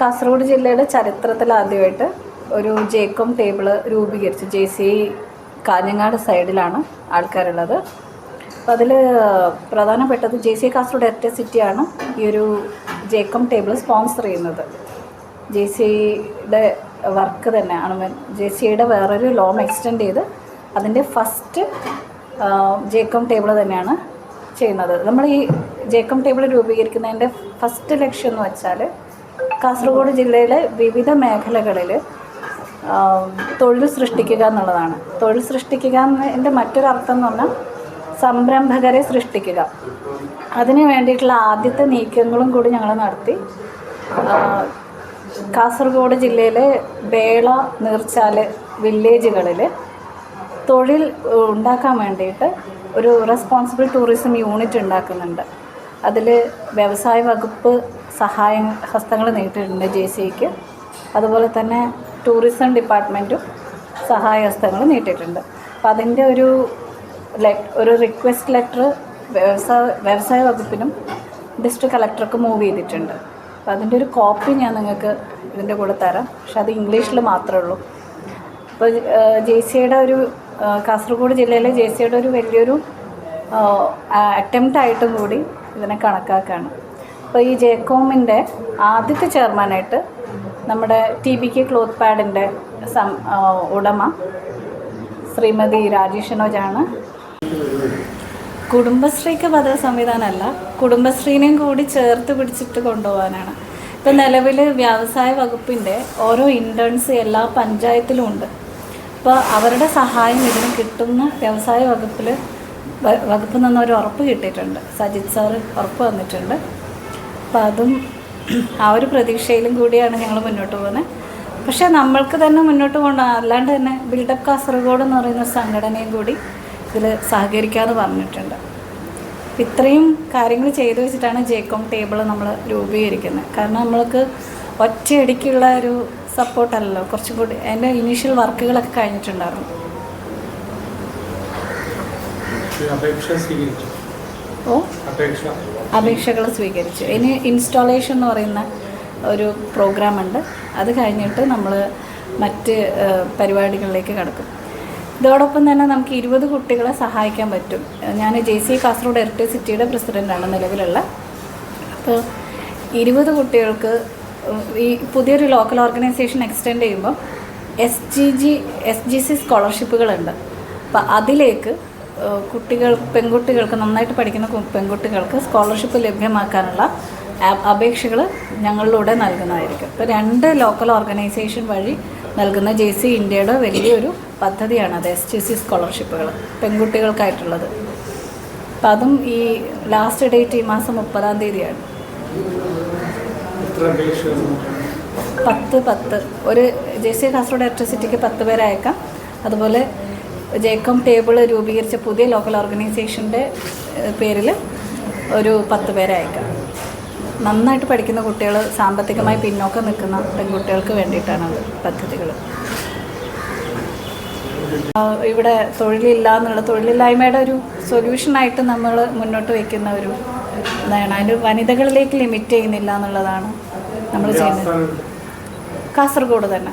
കാസർഗോഡ് ജില്ലയുടെ ചരിത്രത്തിൽ ആദ്യമായിട്ട് ഒരു ജേക്കോം ടേബിൾ രൂപീകരിച്ചു. ജെ സി കാഞ്ഞങ്ങാട് സൈഡിലാണ് ആൾക്കാരുള്ളത്. അപ്പോൾ അതിൽ പ്രധാനപ്പെട്ടത് ജെ സി കാസർഗോഡ് എറ്റ സിറ്റിയാണ് ഈ ഒരു ജേക്കോം ടേബിൾ സ്പോൺസർ ചെയ്യുന്നത്. ജെ സിയുടെ വർക്ക് തന്നെയാണ് ജെ സിയുടെ വേറൊരു ലോൺ എക്സ്റ്റെൻഡ് ചെയ്ത് അതിന്റെ ഫസ്റ്റ് ജേക്കോം ടേബിൾ തന്നെയാണ് ചെയ്യുന്നത്. നമ്മൾ ഈ ജേക്കോം ടേബിൾ രൂപീകരിക്കുന്നതിന്റെ ഫസ്റ്റ് ലക്ഷ്യം എന്ന് വെച്ചാൽ കാസർഗോഡ് ജില്ലയിലെ വിവിധ മേഖലകളിൽ തൊഴിൽ സൃഷ്ടിക്കുക എന്നുള്ളതാണ്. തൊഴിൽ സൃഷ്ടിക്കുക എന്നതിന്റെ മറ്റൊരർത്ഥം എന്ന് പറഞ്ഞാൽ സംരംഭകരെ സൃഷ്ടിക്കുക. അതിന് വേണ്ടിയിട്ടുള്ള ആദ്യത്തെ നീക്കങ്ങളും കൂടി ഞങ്ങൾ നടത്തി. കാസർഗോഡ് ജില്ലയിലെ ബേള നീർച്ചാൽ വില്ലേജുകളിൽ തൊഴിൽ ഉണ്ടാക്കാൻ വേണ്ടിയിട്ട് ഒരു റെസ്പോൺസിബിൾ ടൂറിസം യൂണിറ്റ് ഉണ്ടാക്കുന്നുണ്ട്. അതിൽ വ്യവസായ വകുപ്പ് സഹായ ഹസ്തങ്ങൾ നീട്ടിയിട്ടുണ്ട് ജെ സിക്ക് അതുപോലെ തന്നെ ടൂറിസം ഡിപ്പാർട്ട്മെന്റും സഹായ ഹസ്തങ്ങൾ നീട്ടിയിട്ടുണ്ട് അപ്പോൾ അതിന്റെ ഒരു ഒരു റിക്വസ്റ്റ് ലെറ്റർ വ്യവസായ വ്യവസായ വകുപ്പിനും ഡിസ്ട്രിക്ട് കളക്ടർക്ക് മൂവ് ചെയ്തിട്ടുണ്ട്. അപ്പോൾ അതിന്റെ ഒരു കോപ്പി ഞാൻ നിങ്ങൾക്ക് ഇതിന്റെ കൂടെ തരാം. പക്ഷെ അത് ഇംഗ്ലീഷിൽ മാത്രമേ ഉള്ളൂ. അപ്പോൾ ജെ സിയുടെ ഒരു കാസർഗോഡ് ജില്ലയിലെ ജെ സിയുടെ ഒരു വലിയൊരു അറ്റംപ്റ്റ് ആയിട്ടും കൂടി ഇതിനെ കണക്കാക്കുകയാണ് അപ്പോൾ ഈ ജേക്കോമിന്റെ ആദ്യത്തെ ചെയർമാനായിട്ട് നമ്മുടെ ടി ബി കെ ക്ലോത്ത് പാഡിന്റെ സം ഉടമ ശ്രീമതി രാജേഷനോജാണ്. കുടുംബശ്രീക്ക് ബദൽ സംവിധാനമല്ല കുടുംബശ്രീനെയും കൂടി ചേർത്ത് പിടിച്ചിട്ട് കൊണ്ടുപോകാനാണ്. ഇപ്പം നിലവിൽ വ്യവസായ വകുപ്പിന്റെ ഓരോ ഇന്റേൺസ് എല്ലാ പഞ്ചായത്തിലും ഉണ്ട്. അപ്പോൾ അവരുടെ സഹായം ഇതിന് കിട്ടുന്ന വ്യവസായ വകുപ്പിൽ വകുപ്പിൽ നിന്ന് ഒരു ഉറപ്പ് കിട്ടിയിട്ടുണ്ട്. സജിത് സാറ് ഉറപ്പ് വന്നിട്ടുണ്ട് അപ്പോൾ അതും ആ ഒരു പ്രതീക്ഷയിലും കൂടിയാണ് ഞങ്ങൾ മുന്നോട്ട് പോകുന്നത് പക്ഷേ നമ്മൾക്ക് തന്നെ മുന്നോട്ട് പോകണ്ട അല്ലാണ്ട് തന്നെ ബിൽഡപ്പ് കാസർഗോഡ് എന്ന് പറയുന്ന സംഘടനയും കൂടി ഇതിൽ സഹകരിക്കാമെന്ന് പറഞ്ഞിട്ടുണ്ട്. ഇത്രയും കാര്യങ്ങൾ ചെയ്തു വെച്ചിട്ടാണ് ജേക്കോം ടേബിൾ നമ്മൾ രൂപീകരിക്കുന്നത് കാരണം നമ്മൾക്ക് ഒറ്റയടിക്കുള്ള ഒരു സപ്പോർട്ടല്ലല്ലോ കുറച്ചും കൂടി എന്റെ ഇനീഷ്യൽ വർക്കുകളൊക്കെ കഴിഞ്ഞിട്ടുണ്ടായിരുന്നു. അപേക്ഷ സ്വീകരിച്ചു. ഓ അപേക്ഷ അപേക്ഷകൾ സ്വീകരിച്ചു. ഇനി ഇൻസ്റ്റാളേഷൻ എന്ന് പറയുന്ന ഒരു പ്രോഗ്രാമുണ്ട് അത് കഴിഞ്ഞിട്ട് നമ്മൾ മറ്റ് പരിപാടികളിലേക്ക് കടക്കും. ഇതോടൊപ്പം തന്നെ നമുക്ക് ഇരുപത് കുട്ടികളെ സഹായിക്കാൻ പറ്റും. ഞാൻ ജെ സി കാസർഗോഡ് എർട്ടി സിറ്റിയുടെ പ്രസിഡന്റാണ് നിലവിലുള്ള. അപ്പോൾ ഇരുപത് കുട്ടികൾക്ക് ഈ പുതിയൊരു ലോക്കൽ ഓർഗനൈസേഷൻ എക്സ്റ്റെൻഡ് ചെയ്യുമ്പോൾ S G G S G C സ്കോളർഷിപ്പുകളുണ്ട് അപ്പം അതിലേക്ക് കുട്ടികൾ പെൺകുട്ടികൾക്ക് നന്നായിട്ട് പഠിക്കുന്ന പെൺകുട്ടികൾക്ക് സ്കോളർഷിപ്പ് ലഭ്യമാക്കാനുള്ള അപേക്ഷകൾ ഞങ്ങളിലൂടെ നൽകുന്നതായിരിക്കും. ഇപ്പോൾ രണ്ട് ലോക്കൽ ഓർഗനൈസേഷൻ വഴി നൽകുന്ന ജെ സി ഇന്ത്യയുടെ വലിയൊരു പദ്ധതിയാണ് അത് എസ് ജി സി സ്കോളർഷിപ്പുകൾ പെൺകുട്ടികൾക്കായിട്ടുള്ളത്. അപ്പം അതും ഈ ലാസ്റ്റ് ഡേറ്റ് ഈ മാസം മുപ്പതാം തീയതിയാണ്. പത്ത് പത്ത്. ഒരു ജെ സി കാസർഗോഡ് ഇലക്ട്രിസിറ്റിക്ക് പത്ത് പേരെ അയക്കാം. അതുപോലെ ജേക്കോം ടേബിൾ രൂപീകരിച്ച പുതിയ ലോക്കൽ ഓർഗനൈസേഷന്റെ പേരിൽ ഒരു പത്ത് പേരെ അയക്കാം. നന്നായിട്ട് പഠിക്കുന്ന കുട്ടികൾ സാമ്പത്തികമായി പിന്നോക്കം നിൽക്കുന്ന പെൺകുട്ടികൾക്ക് വേണ്ടിയിട്ടാണ് പദ്ധതികൾ. ഇവിടെ തൊഴിലില്ല എന്നുള്ള തൊഴിലില്ലായ്മയുടെ ഒരു സൊല്യൂഷനായിട്ട് നമ്മൾ മുന്നോട്ട് വയ്ക്കുന്ന ഒരു ഇതാണ്. അതിന്റെ വനിതകളിലേക്ക് ലിമിറ്റ് ചെയ്യുന്നില്ല എന്നുള്ളതാണ് നമ്മൾ ചെയ്യുന്നത്. കാസർഗോഡ് തന്നെ.